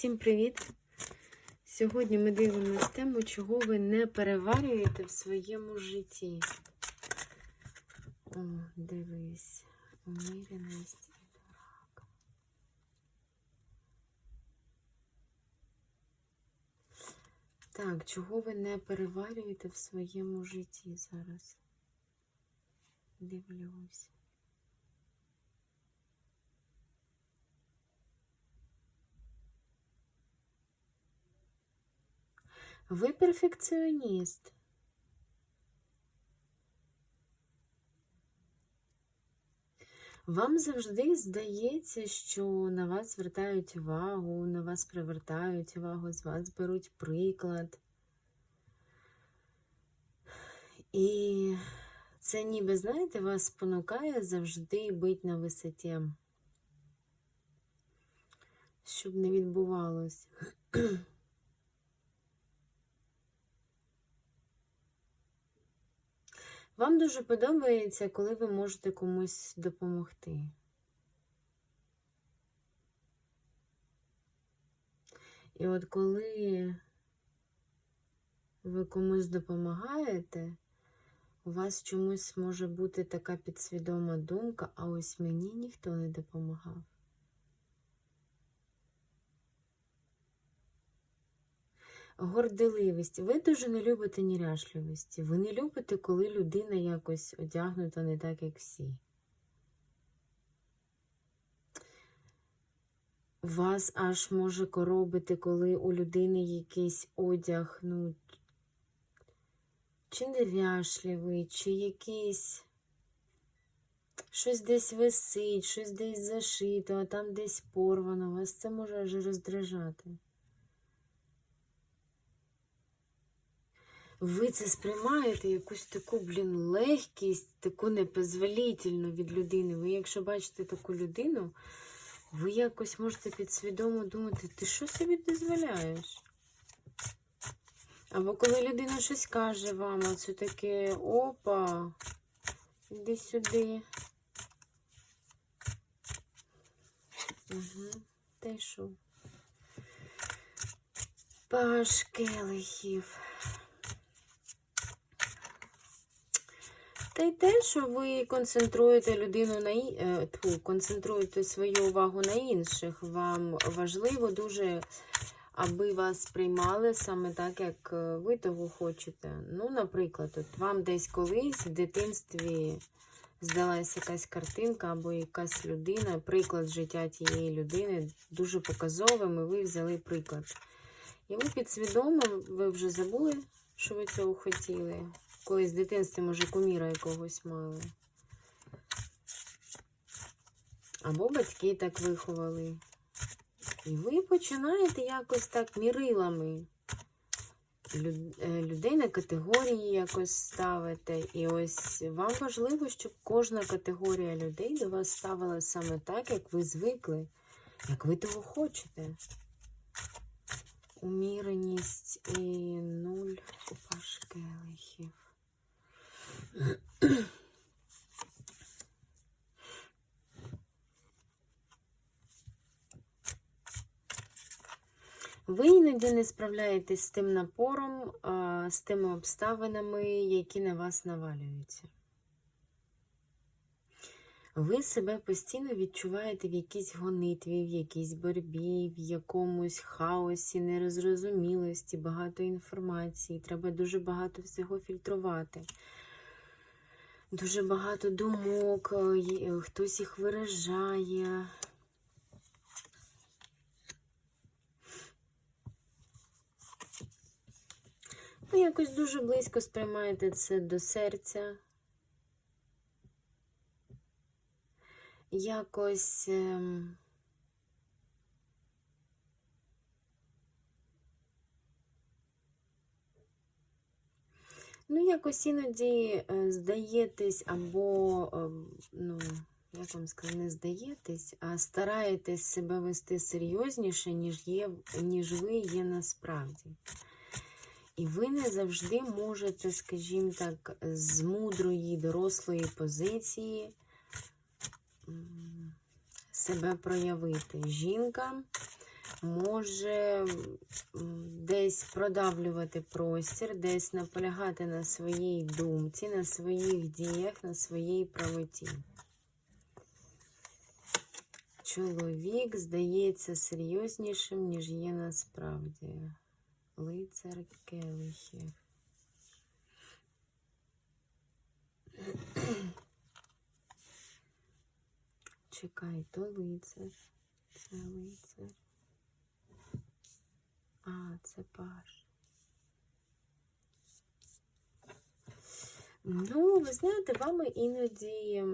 Всім привіт! Сьогодні ми дивимося тему, чого ви не переварюєте в своєму житті. О, дивись, уміреність і дурак. Так, чого ви не переварюєте в своєму житті зараз? Дивлюсь. Ви перфекціоніст. Вам завжди здається, що на вас звертають увагу, на вас привертають увагу, з вас беруть приклад. І це ніби, знаєте, вас спонукає завжди бути на висоті, щоб не відбувалось. Вам дуже подобається, коли ви можете комусь допомогти. І от коли ви комусь допомагаєте, у вас чомусь може бути така підсвідома думка, а ось мені ніхто не допомагав. Горделивість. Ви дуже не любите неряшливості. Ви не любите, коли людина якось одягнута не так, як всі. Вас аж може коробити, коли у людини якийсь одяг, ну, чи неряшливий, чи якийсь щось десь висить, щось десь зашито, а там десь порвано. Вас це може аж роздражати. Ви це сприймаєте якусь таку, блін, легкість, таку непозволительну від людини. Ви, якщо бачите таку людину, ви якось можете підсвідомо думати, ти що собі дозволяєш? Або коли людина щось каже вам, а це таке опа, іди сюди. Угу, Та що? Паш келихів. Та й те, що ви концентруєте людину на е, тьфу, концентруєте свою увагу на інших. Вам важливо дуже, аби вас сприймали саме так, як е, ви того хочете. Ну, наприклад, от вам десь колись в дитинстві здалась якась картинка або якась людина, приклад життя тієї людини дуже показовим, і ви взяли приклад. І ви підсвідомо, ви вже забули, що ви цього хотіли. Колись в дитинстві, може, куміра якогось мали. Або батьки так виховали. І ви починаєте якось так мірилами людей на категорії якось ставити. І ось вам важливо, щоб кожна категорія людей до вас ставила саме так, як ви звикли, як ви того хочете. Уміреність і нуль купаж келихів. Ви іноді не справляєтесь з тим напором, з тими обставинами, які на вас навалюються. Ви себе постійно відчуваєте в якійсь гонитві, в якійсь боротьбі, в якомусь хаосі, нерозрозумілості, багато інформації. Треба дуже багато всього фільтрувати. Дуже багато думок, е, хтось їх виражає. Ви якось дуже близько сприймаєте це до серця. Якось. Ем... Ну, якось іноді е, здаєтесь, або, ем, ну, як вам сказати, не здаєтесь, а стараєтесь себе вести серйозніше, ніж, є, ніж ви є насправді. І ви не завжди можете, скажімо так, з мудрої, дорослої позиції себе проявити. Жінка може десь продавлювати простір, десь наполягати на своїй думці, на своїх діях, на своїй правоті. Чоловік здається серйознішим, ніж є насправді. Лицар келихів. Чекай, то лицар. А, це паш. Ну, ви знаєте, вами іноді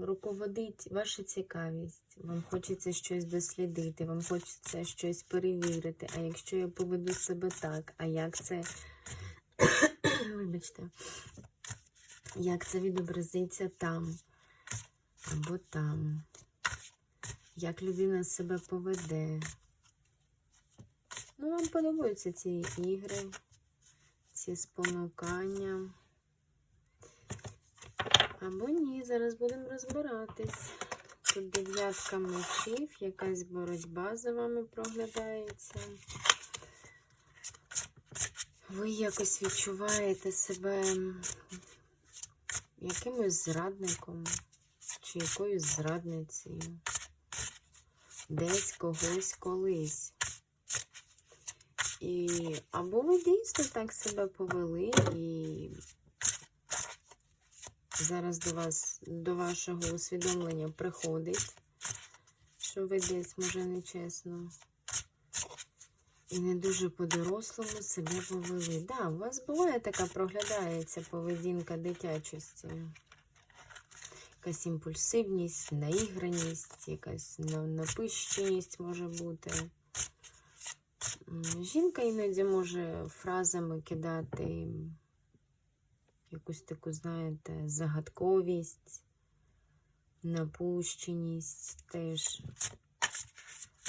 руководить ваша цікавість. Вам хочеться щось дослідити, вам хочеться щось перевірити. А якщо я поведу себе так, а як це. Вибачте, як це відобразиться там або там? Як людина себе поведе? Ну, вам подобаються ці ігри, ці спонукання. Або ні, зараз будемо розбиратись. Тут дев'ятка мечів, якась боротьба за вами проглядається. Ви якось відчуваєте себе якимось зрадником чи якоюсь зрадницею. Десь когось колись. І або ви дійсно так себе повели, і зараз до вас, до вашого усвідомлення приходить, що ви десь, може, нечесно і не дуже по-дорослому себе повели. Да, у вас буває така проглядається поведінка дитячості. Якась імпульсивність, наіграність, якась на- напищеність може бути. Жінка іноді може фразами кидати якусь таку, знаєте, загадковість, напущеність теж.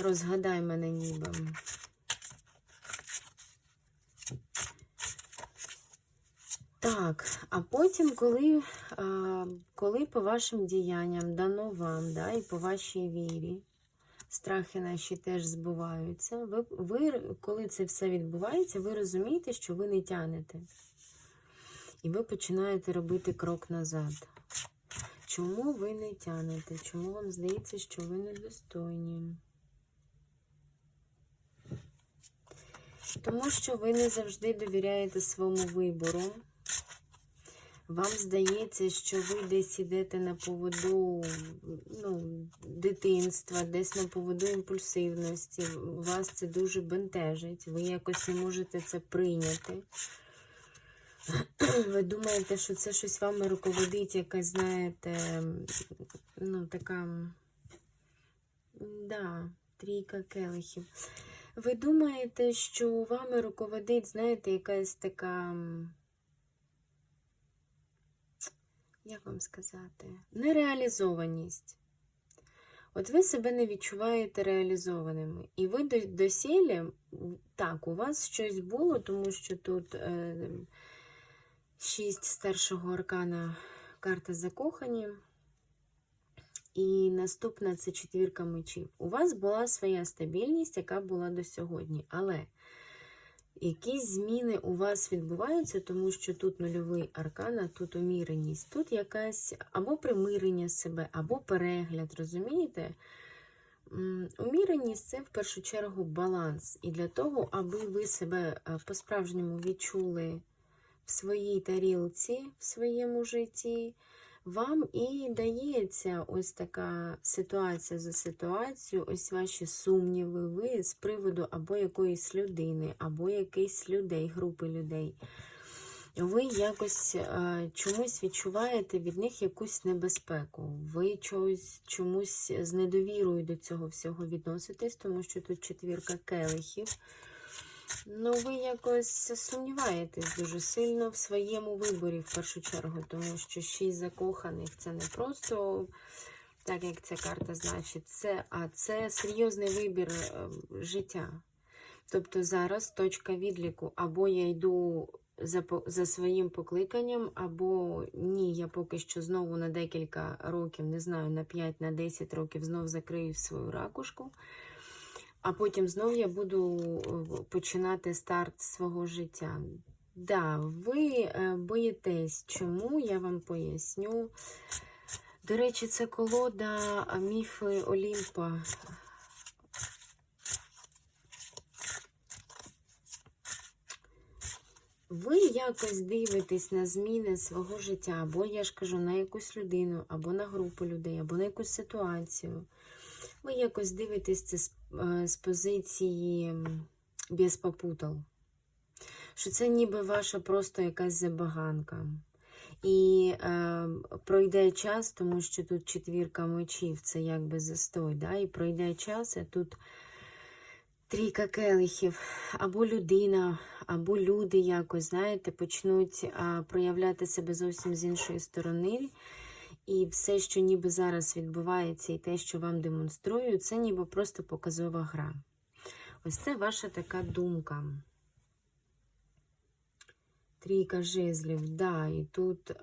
Розгадай мене ніби. Так, а потім, коли, коли по вашим діянням дано вам, да, і по вашій вірі, страхи наші теж збуваються, ви, ви, коли це все відбувається, ви розумієте, що ви не тянете. І ви починаєте робити крок назад. Чому ви не тянете? Чому вам здається, що ви недостойні? Тому що ви не завжди довіряєте своєму вибору. Вам здається, що ви десь йдете на поводу ну, дитинства, десь на поводу імпульсивності. Вас це дуже бентежить. Ви якось не можете це прийняти. Ви думаєте, що це щось вами руководить, якась, знаєте, ну, така, да, трійка келихів. Ви думаєте, що вами руководить, знаєте, якась така, як вам сказати, нереалізованість. От ви себе не відчуваєте реалізованими. І ви досілі, так, у вас щось було, тому що тут е, шість старшого аркана карта закохані. І наступна це четвірка мечів. У вас була своя стабільність, яка була до сьогодні. Але якісь зміни у вас відбуваються, тому що тут нульовий аркан, а тут уміреність. Тут якась або примирення себе, або перегляд, розумієте? Уміреність це в першу чергу баланс. І для того, аби ви себе е, по-справжньому відчули в своїй тарілці, в своєму житті, вам і дається ось така ситуація за ситуацією, ось ваші сумніви, ви з приводу або якоїсь людини, або якихось людей, групи людей. Ви якось е, чомусь відчуваєте від них якусь небезпеку. Ви чогось, чомусь з недовірою до цього всього відноситесь, тому що тут четвірка келихів. Ну, ви якось сумніваєтесь дуже сильно в своєму виборі, в першу чергу, тому що шість закоханих це не просто, так як ця карта значить, це, а це серйозний вибір е, життя. Тобто зараз точка відліку, або я йду за, за своїм покликанням, або ні, я поки що знову на декілька років, не знаю, на 5, на 10 років знов закрию свою ракушку. А потім знов я буду е, починати старт свого життя. Да, ви е, боїтесь, чому я вам поясню. До речі, це колода міфи Олімпа. Ви якось дивитесь на зміни свого життя, або я ж кажу, на якусь людину, або на групу людей, або на якусь ситуацію. Ви якось дивитесь це з, з позиції без попутал. Що це ніби ваша просто якась забаганка. І е, пройде час, тому що тут четвірка мечів, це якби застой. Да? І пройде час, а тут трійка келихів, або людина, або люди якось, знаєте, почнуть а, проявляти себе зовсім з іншої сторони. І все, що ніби зараз відбувається, і те, що вам демонструю, це ніби просто показова гра. Ось це ваша така думка. Трійка жезлів, да, і тут е,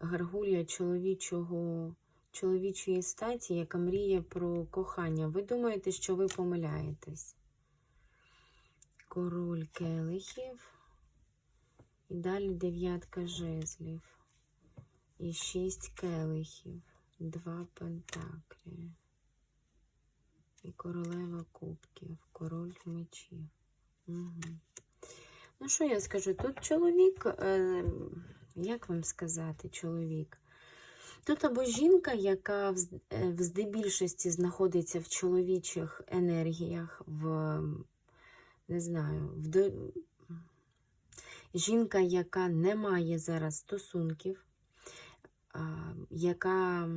гаргулія чоловічого, чоловічої статі, яка мріє про кохання. Ви думаєте, що ви помиляєтесь? Король келихів. І далі дев'ятка жезлів. І шість келихів. Два пентаклі. І королева кубків, король мечів. Угу. Ну, що я скажу? Тут чоловік, е, як вам сказати, чоловік? Тут або жінка, яка в, е, здебільшості знаходиться в чоловічих енергіях, в, не знаю, в жінка, яка не має зараз стосунків, яка,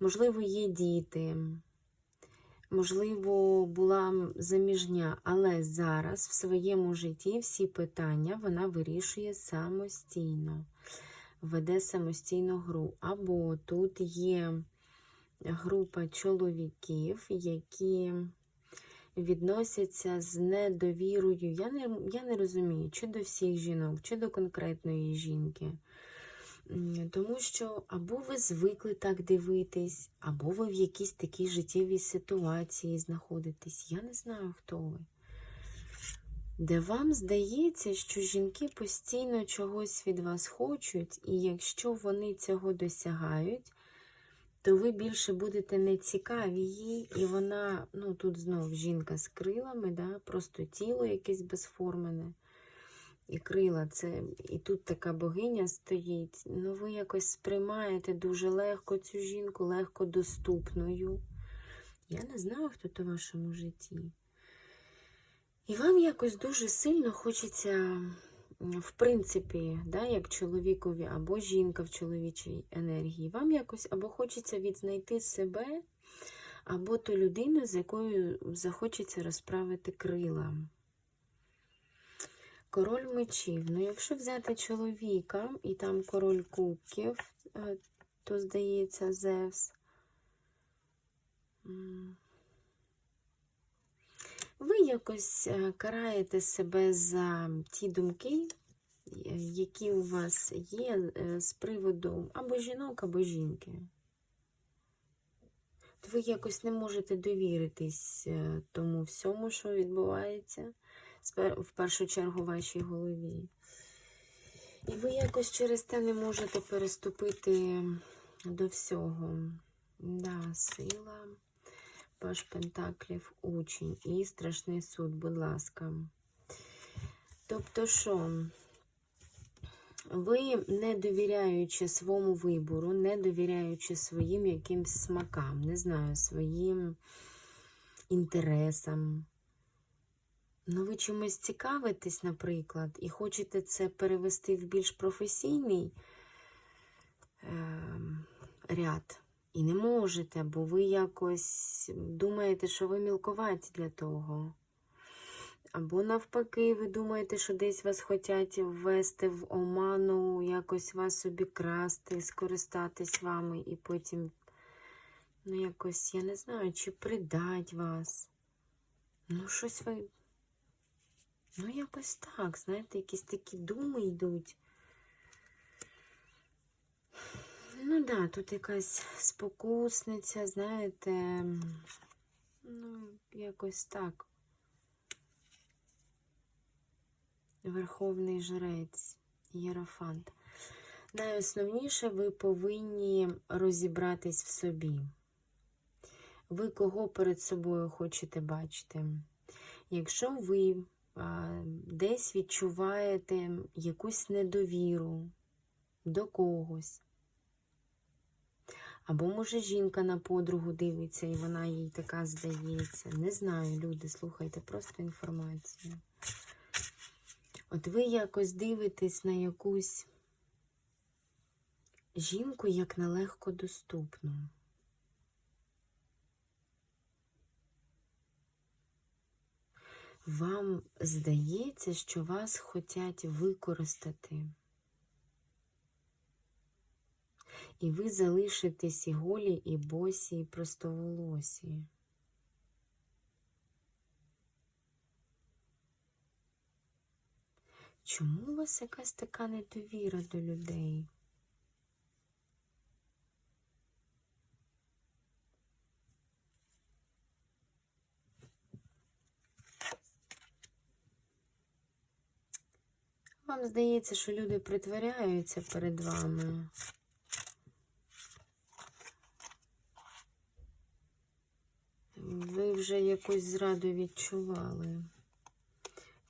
можливо, є діти, можливо, була заміжня, але зараз в своєму житті всі питання вона вирішує самостійно, веде самостійну гру. Або тут є група чоловіків, які відносяться з недовірою. Я не, я не розумію, чи до всіх жінок, чи до конкретної жінки. Тому що або ви звикли так дивитись, або ви в якійсь такій життєвій ситуації знаходитесь. Я не знаю, хто ви. Де вам здається, що жінки постійно чогось від вас хочуть, і якщо вони цього досягають, то ви більше будете нецікаві їй, і вона, ну тут знов жінка з крилами, да, просто тіло якесь безформене. І крила, це і тут така богиня стоїть. Ну, ви якось сприймаєте дуже легко цю жінку, легко доступною. Я не знаю, хто то в вашому житті. І вам якось дуже сильно хочеться, в принципі, да, як чоловікові або жінка в чоловічій енергії, вам якось або хочеться відзнайти себе, або ту людину, з якою захочеться розправити крила. Король мечів. Ну, якщо взяти чоловіка, і там король кубків, е, то здається Зевс. Ви якось е, караєте себе за ті думки, е, які у вас є з приводу або жінок, або жінки. Ви якось не можете довіритись тому всьому, що відбувається в першу чергу вашій голові. І ви якось через те не можете переступити до всього. Да, сила, паш Пентаклів, учень і страшний суд, будь ласка. Тобто, що ви, не довіряючи своєму вибору, не довіряючи своїм якимсь смакам, не знаю, своїм інтересам, Ну, ви чимось цікавитесь, наприклад, і хочете це перевести в більш професійний е, ряд. І не можете, бо ви якось думаєте, що ви мілковаті для того. Або навпаки, ви думаєте, що десь вас хочуть ввести в оману, якось вас собі красти, скористатись вами, і потім, ну, якось, я не знаю, чи придать вас. Ну, щось ви. Ну, якось так, знаєте, якісь такі думи йдуть. Ну да, тут якась спокусниця, знаєте, Ну, якось так. Верховний жрець, Єрофант. Найосновніше ви повинні розібратись в собі. Ви кого перед собою хочете бачити? Якщо ви десь відчуваєте якусь недовіру до когось, або, може, жінка на подругу дивиться, і вона їй така здається. Не знаю, люди, слухайте просто інформацію. От ви якось дивитесь на якусь жінку як на легко Вам здається, що вас хочуть використати. І ви залишитесь і голі, і босі, і простоволосі. Чому у вас якась така недовіра до людей? Вам здається, що люди притворяються перед вами. Ви вже якусь зраду відчували.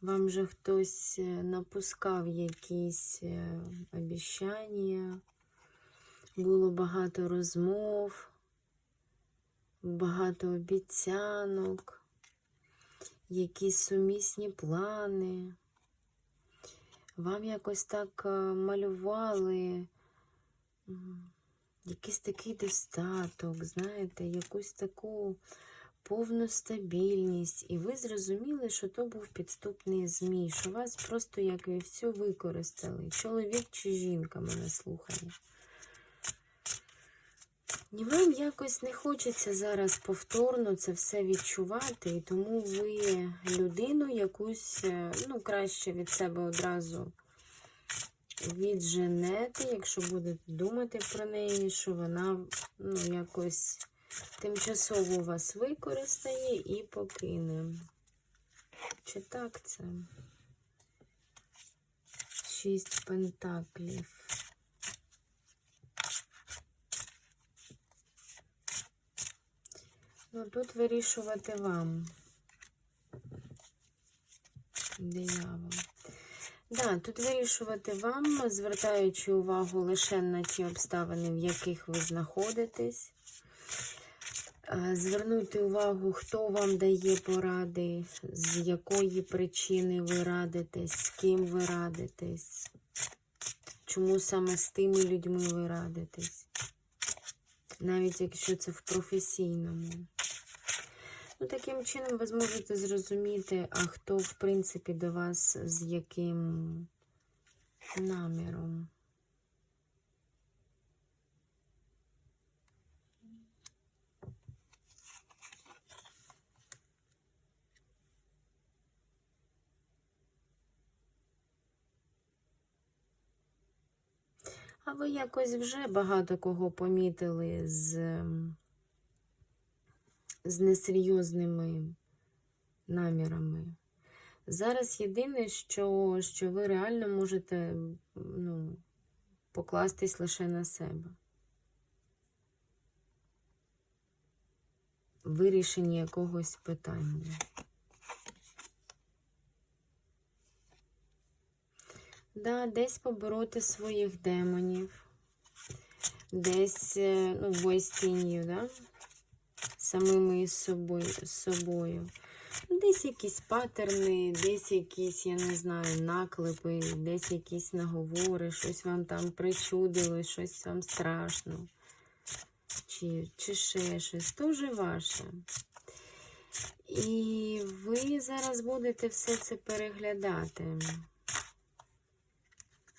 Вам же хтось е, напускав якісь е, обіщання, було багато розмов, багато обіцянок, якісь сумісні плани. Вам якось так е, малювали якийсь такий достаток, знаєте, якусь таку повну стабільність, і ви зрозуміли, що то був підступний змій, що вас просто як вівцю використали. Чоловік чи жінка мене слухає. І вам якось не хочеться зараз повторно це все відчувати, і тому ви людину якусь, е, ну, краще від себе одразу відженете, якщо будете думати про неї, що вона ну, якось тимчасово вас використає і покине. Чи так це? Шість пентаклів. Ну, тут вирішувати вам. Диявол. Да, тут вирішувати вам, звертаючи увагу лише на ті обставини, в яких ви знаходитесь. Е, Звернути увагу, хто вам дає поради, з якої причини ви радитесь, з ким ви радитесь, чому саме з тими людьми ви радитесь, навіть якщо це в професійному. Ну, таким чином ви зможете зрозуміти, а хто, в принципі, до вас з яким наміром. А ви якось вже багато кого помітили з, з несерйозними намірами. Зараз єдине, що, що ви реально можете ну, покластись лише на себе. Вирішення якогось питання. Да, десь побороти своїх демонів, десь е, ну, бой з да? Самими із собою, собою. Десь якісь патерни, десь якісь, я не знаю, наклепи, десь якісь наговори, щось вам там причудилось, щось вам страшно. Чи, чи ще щось. Вже ваше. І ви зараз будете все це переглядати.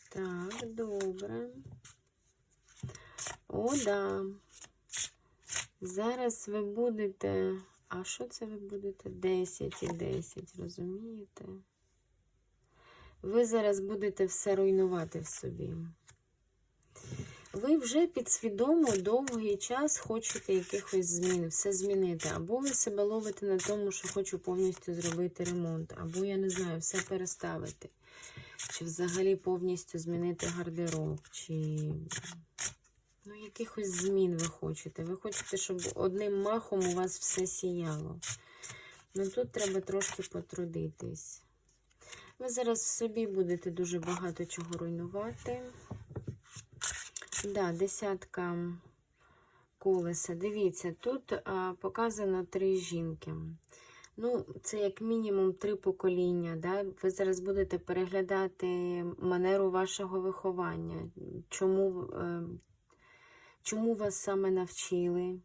Так, добре. О, да. Зараз ви будете. А що це ви будете? 10 і 10, розумієте? Ви зараз будете все руйнувати в собі. ви вже підсвідомо довгий час хочете якихось змін, все змінити. Або ви себе ловите на тому, що хочу повністю зробити ремонт, або, я не знаю, все переставити. Чи взагалі повністю змінити гардероб, чи ну, якихось змін ви хочете. Ви хочете, щоб одним махом у вас все сіяло. Ну тут треба трошки потрудитись. Ви зараз в собі будете дуже багато чого руйнувати. Да, десятка колеса. Дивіться, тут а, показано три жінки. Ну, це як мінімум три покоління. Да? Ви зараз будете переглядати манеру вашого виховання. Чому, е, чому вас саме навчили?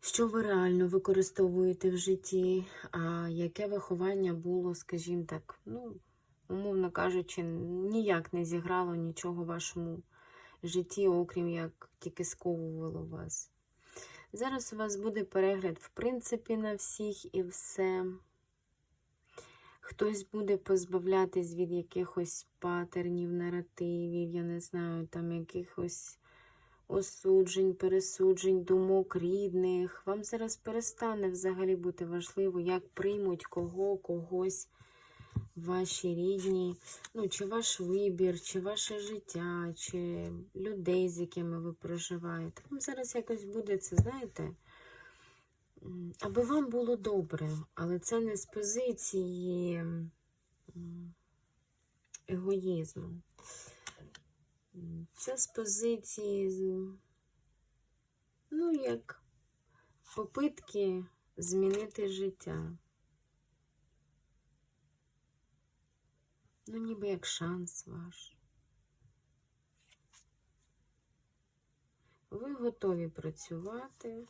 Що ви реально використовуєте в житті? А яке виховання було, скажімо так, ну, умовно кажучи, ніяк не зіграло нічого в вашому житті, окрім як тільки сковувало вас. Зараз у вас буде перегляд, в принципі, на всіх і все. Хтось буде позбавлятись від якихось патернів, наративів, я не знаю, там якихось осуджень, пересуджень, думок рідних. Вам зараз перестане взагалі бути важливо, як приймуть кого, когось ваші рідні, ну, чи ваш вибір, чи ваше життя, чи людей, з якими ви проживаєте. Вам зараз якось буде це, знаєте, аби вам було добре, але це не з позиції егоїзму. Це з позиції, ну, як попитки змінити життя. Ну, ніби як шанс ваш. Ви готові працювати.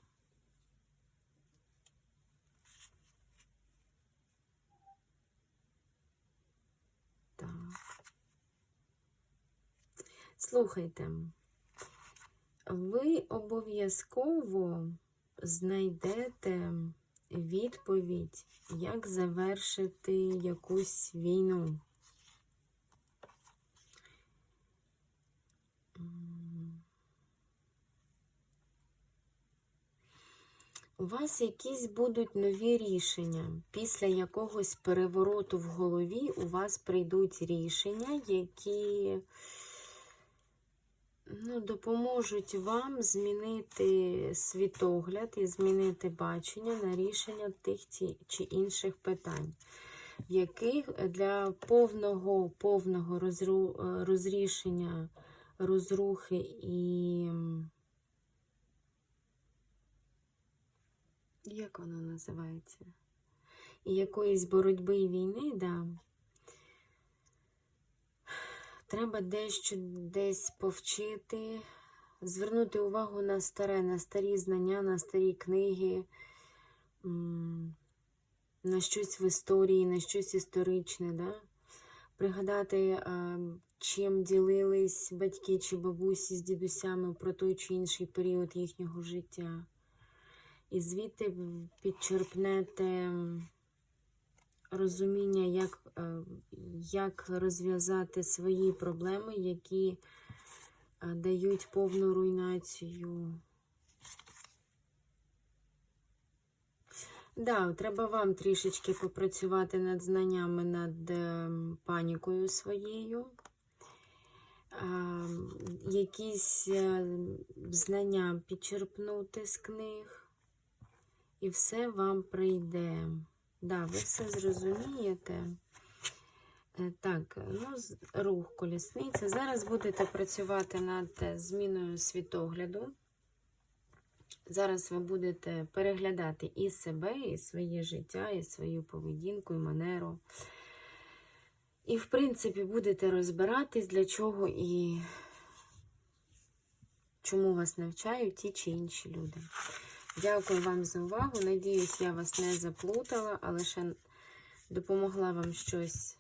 Слухайте, ви обов'язково знайдете відповідь, як завершити якусь війну. У вас якісь будуть нові рішення. Після якогось перевороту в голові у вас прийдуть рішення, які ну, допоможуть вам змінити світогляд і змінити бачення на рішення тих чи інших питань, яких для повного, повного розру, е, розрішення розрухи і. Як воно називається? І якоїсь боротьби і війни, да. Треба дещо десь повчити, звернути увагу на старе, на старі знання, на старі книги, на щось в історії, на щось історичне, да? пригадати, чим ділились батьки чи бабусі з дідусями про той чи інший період їхнього життя. І звідти підчерпнете розуміння, як, е, як розв'язати свої проблеми, які е, дають повну руйнацію. Да, треба вам трішечки попрацювати над знаннями, над ем, панікою своєю. Якісь е, знання підчерпнути з книг, і все вам прийде. Да, ви все зрозумієте. Е, Так, ну, рух колісниця. Зараз будете працювати над зміною світогляду. Зараз ви будете переглядати і себе, і своє життя, і свою поведінку, і манеру. І, в принципі, будете розбиратись, для чого і чому вас навчають ті чи інші люди. Дякую вам за увагу. Надіюсь, я вас не заплутала, а лише допомогла вам щось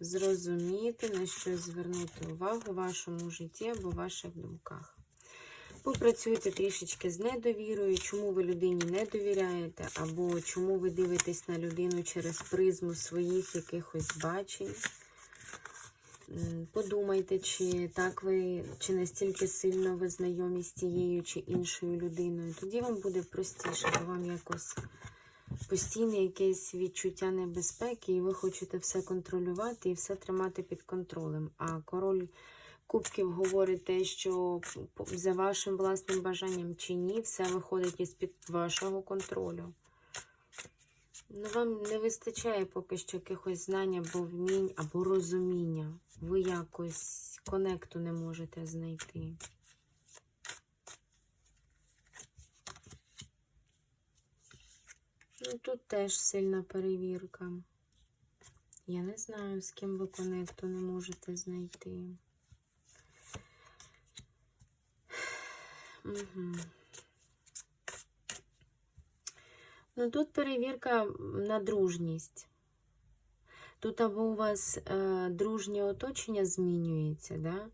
зрозуміти, на щось звернути увагу в вашому житті або в ваших думках. Попрацюйте трішечки з недовірою, чому ви людині не довіряєте, або чому ви дивитесь на людину через призму своїх якихось бачень. Подумайте, чи так ви, чи настільки сильно ви знайомі з тією чи іншою людиною. Тоді вам буде простіше, бо вам якось постійне якесь відчуття небезпеки, і ви хочете все контролювати і все тримати під контролем. А король кубків говорить те, що за вашим власним бажанням чи ні, все виходить із-під вашого контролю. Ну, вам не вистачає поки що якихось знань або вмінь, або розуміння. Ви якось конекту не можете знайти. Ну, тут теж сильна перевірка. Я не знаю, з ким ви конекту не можете знайти. Угу. Ну, тут перевірка на дружність. Тут або у вас е, дружнє оточення змінюється, да?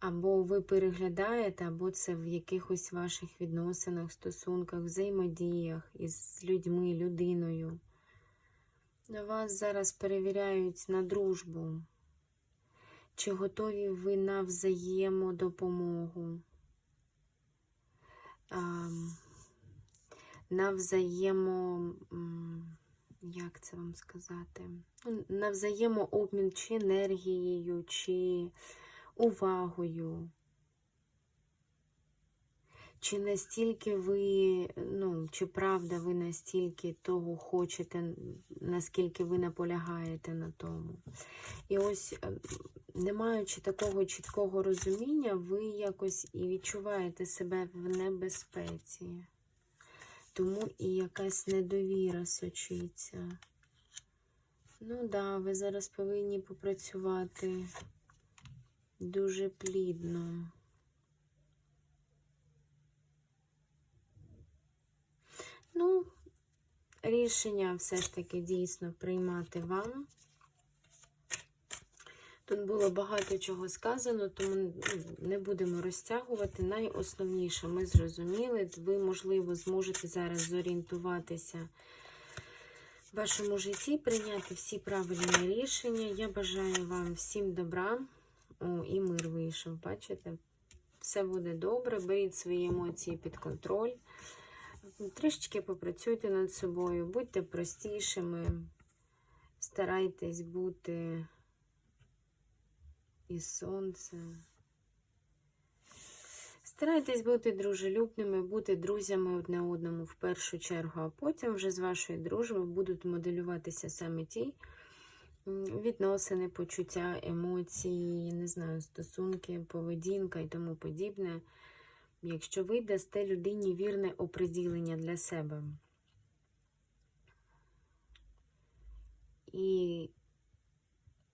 або ви переглядаєте, або це в якихось ваших відносинах, стосунках, взаємодіях із людьми, людиною. Вас зараз перевіряють на дружбу. Чи готові ви на взаємодопомогу? А, на взаємо, як це вам сказати? На взаємообмін чи енергією, чи увагою. Чи настільки ви, ну, чи правда ви настільки того хочете, наскільки ви наполягаєте на тому? І ось, е, не маючи такого чіткого розуміння, ви якось і відчуваєте себе в небезпеці. Тому і якась недовіра сочиться. Ну да, ви зараз повинні попрацювати дуже плідно. Ну, рішення все ж таки дійсно приймати вам. Тут було багато чого сказано, тому не будемо розтягувати. Найосновніше ми зрозуміли. Ви, можливо, зможете зараз зорієнтуватися в вашому житті, прийняти всі правильні рішення. Я бажаю вам всім добра. О, і мир вийшов, бачите? Все буде добре, беріть свої емоції під контроль. Трішечки попрацюйте над собою, будьте простішими, старайтесь бути і сонце. Старайтесь бути дружелюбними, бути друзями одне одному в першу чергу, а потім вже з вашої дружби будуть моделюватися саме ті відносини, почуття, емоції, не знаю, стосунки, поведінка і тому подібне. Якщо ви дасте людині вірне оприділення для себе. І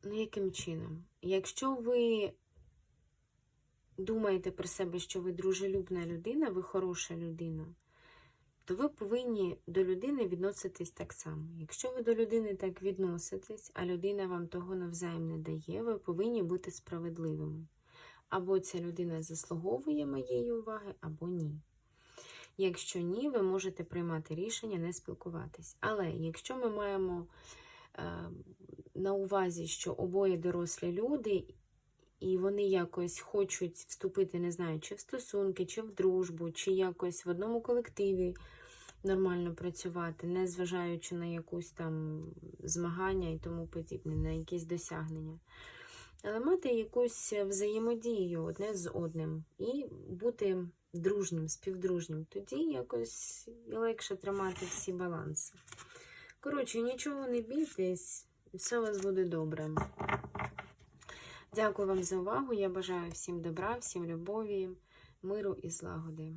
ну, яким чином? Якщо ви думаєте про себе, що ви дружелюбна людина, ви хороша людина, то ви повинні до людини відноситись так само. Якщо ви до людини так відноситесь, а людина вам того навзаєм не дає, ви повинні бути справедливими. Або ця людина заслуговує моєї уваги, або ні. Якщо ні, ви можете приймати рішення не спілкуватись. Але якщо ми маємо на увазі, що обоє дорослі люди, і вони якось хочуть вступити, не знаю, чи в стосунки, чи в дружбу, чи якось в одному колективі нормально працювати, не зважаючи на якусь там змагання і тому подібне, на якісь досягнення. Але мати якусь взаємодію одне з одним і бути дружнім, співдружнім. Тоді якось легше тримати всі баланси. Коротше, нічого не бійтесь, все у вас буде добре. Дякую вам за увагу. Я бажаю всім добра, всім любові, миру і злагоди.